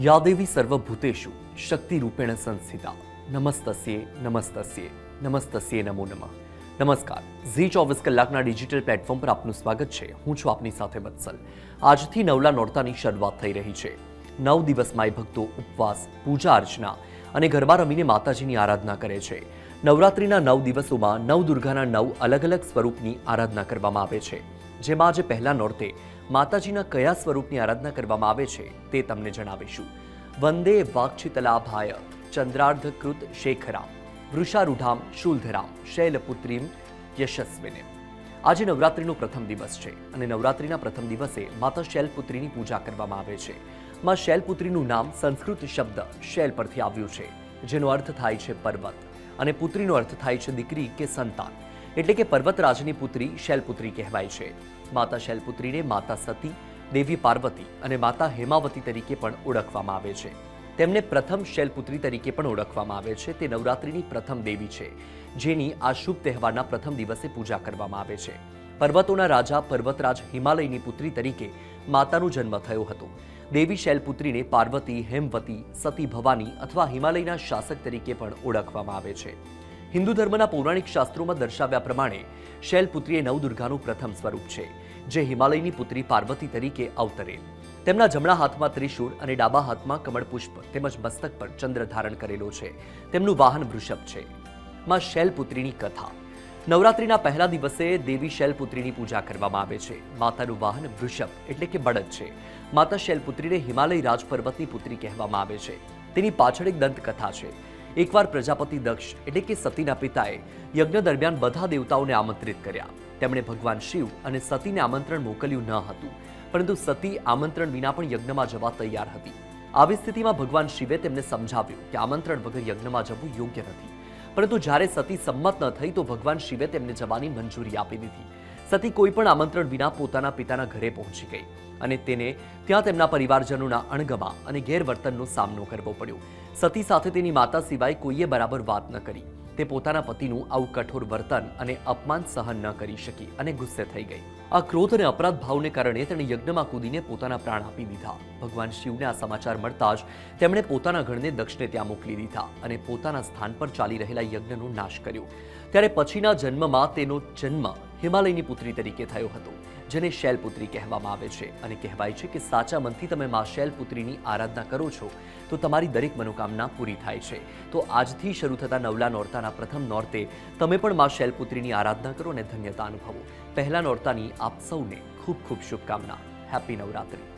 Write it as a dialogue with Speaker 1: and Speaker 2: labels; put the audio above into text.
Speaker 1: યા સર્વભૂતેશુ શક્તિરૂપેણ સંસ્થિતા નમસ્તસ્યે નમસ્તસ્યે નમસ્તસ્યે નમો નમઃ. નમસ્કાર. ઝી ચોવીસ કલાકના ડિજિટલ પ્લેટફોર્મ પર આપનું સ્વાગત છે. હું છું આપની સાથે વત્સલ આજથી નવલા નોરતાની શરૂઆત થઈ રહી છે. નવ દિવસ માય ભક્તો ઉપવાસ, પૂજા અર્ચના અને ગરબા રમીને માતાજીની આરાધના કરે છે. નવરાત્રિના નવ દિવસોમાં નવ દુર્ગાના નવ અલગ અલગ સ્વરૂપની આરાધના કરવામાં આવે છે. જેમાં આજે પહેલા નોરતે માતાજીના કયા સ્વરૂપની આરાધના કરવામાં આવે છે તે તમને જણાવીશું. વંદે વાક્ષિતલાભાય ચંદ્રાર્ધકૃત શેખરામ, વૃષારૂઢામ શૂલધરામ, શૈલપુત્રીમ યશસ્વીને. આજે નવરાત્રિનો પ્રથમ દિવસ છે અને નવરાત્રિના પ્રથમ દિવસે માતા શૈલપુત્રીની પૂજા કરવામાં આવે છે. માં શૈલપુત્રીનું નામ સંસ્કૃત શબ્દ શૈલ પરથી આવ્યું છે, જેનો અર્થ થાય છે પર્વત અને પુત્રીનો અર્થ થાય છે દીકરી કે સંતાન. એટલે કે પર્વતરાજની પુત્રી શૈલપુત્રી કહેવાય છે. માતા શૈલપુત્રીને માતા સતી, દેવી પાર્વતી અને માતા હેમાવતી તરીકે પણ ઓળખવામાં આવે છે. તેમને પ્રથમ શૈલપુત્રી તરીકે પણ ઓળખવામાં આવે છે. તે નવરાત્રિની પ્રથમ દેવી છે, જેની આ શુભ તહેવારના પ્રથમ દિવસે પૂજા કરવામાં આવે છે. પર્વતોના રાજા પર્વતરાજ હિમાલયની પુત્રી તરીકે માતાનો જન્મ થયો હતો. દેવી શૈલપુત્રીને પાર્વતી, હેમવતી, સતી ભવાની અથવા હિમાલયના શાસક તરીકે પણ ઓળખવામાં આવે છે. હિન્દુ ધર્મના પૌરાણિક શાસ્ત્રોમાં દર્શાવ્યા પ્રમાણે શૈલપુત્રી એ નવદુર્ગાનું પ્રથમ સ્વરૂપ છે, જે હિમાલયની પુત્રી પાર્વતી તરીકે અવતરેલ તેમના જમણા હાથમાં ત્રિશૂળ અને ડાબા હાથમાં કમળપુષ્પ તેમજ મસ્તક પર ચંદ્ર ધારણ કરેલો છે. તેમનું વાહન વૃષભ છે. માં શૈલપુત્રીની કથા. નવરાત્રિના પહેલા દિવસે દેવી શૈલપુત્રીની પૂજા કરવામાં આવે છે. માતાનું વાહન વૃષભ એટલે કે બળદ છે. માતા શૈલપુત્રીને હિમાલય રાજપર્વતની પુત્રી કહેવામાં આવે છે. તેની પાછળ એક દંતકથા છે. એકવાર પ્રજાપતિ દક્ષ એટલે કે સતીના પિતાએ યજ્ઞ દરમિયાન બધા દેવતાઓને આમંત્રિત કર્યા. તેમણે ભગવાન શિવ અને સતીને આમંત્રણ મોકલ્યું ન હતું, પરંતુ સતી આમંત્રણ વિના પણ યજ્ઞમાં જવા તૈયાર હતી. આવી સ્થિતિમાં ભગવાન શિવે તેમને સમજાવ્યું કે આમંત્રણ વગર યજ્ઞમાં જવું યોગ્ય નથી. પરંતુ જ્યારે સતી સંમત ન થઈ તો ભગવાન શિવે તેમને જવાની મંજૂરી આપી દીધી. સતી કોઈ પણ આમંત્રણ વિના પોતાના પિતાના ઘરે પહોંચી ગઈ અને તેને ત્યાં તેમના પરિવારજનોના અણગમા અને ગેરવર્તનનો સામનો કરવો પડ્યો. સતી સાથે તેની માતા સિવાય કોઈએ બરાબર વાત ન કરી. તે પોતાના પતિનું આવું કઠોર વર્તન અને અપમાન સહન ન કરી શકી અને ગુસ્સે થઈ ગઈ. આ ક્રોધ અને અપરાધ ભાવને કારણે તેણે યજ્ઞમાં કૂદીને પોતાના પ્રાણ આપી દીધા. ભગવાન શિવને આ સમાચાર મળતા જ તેમણે પોતાના ગણને દક્ષને ત્યાં મોકલી દીધા અને પોતાના સ્થાન પર ચાલી રહેલા યજ્ઞનો નાશ કર્યો. ત્યારે પછીના જન્મમાં તેનો જન્મ હિમાલયની પુત્રી તરીકે થયો હતો, જેને શૈલપુત્રી કહેવામાં આવે છે અને કહેવાય છે કે સાચા મનથી તમે મા શૈલપુત્રીની આરાધના કરો છો, તો તમારી દરેક મનોકામના પૂરી થાય છે. તો આજથી શરૂ થતા નવલા નોરતાના પ્રથમ નોરતે તમે પણ મા શૈલપુત્રીની આરાધના કરો અને ધન્યતા અનુભવો. પહેલા નોરતાની આપ સૌને ખૂબ ખૂબ શુભકામના. હેપી નવરાત્રી.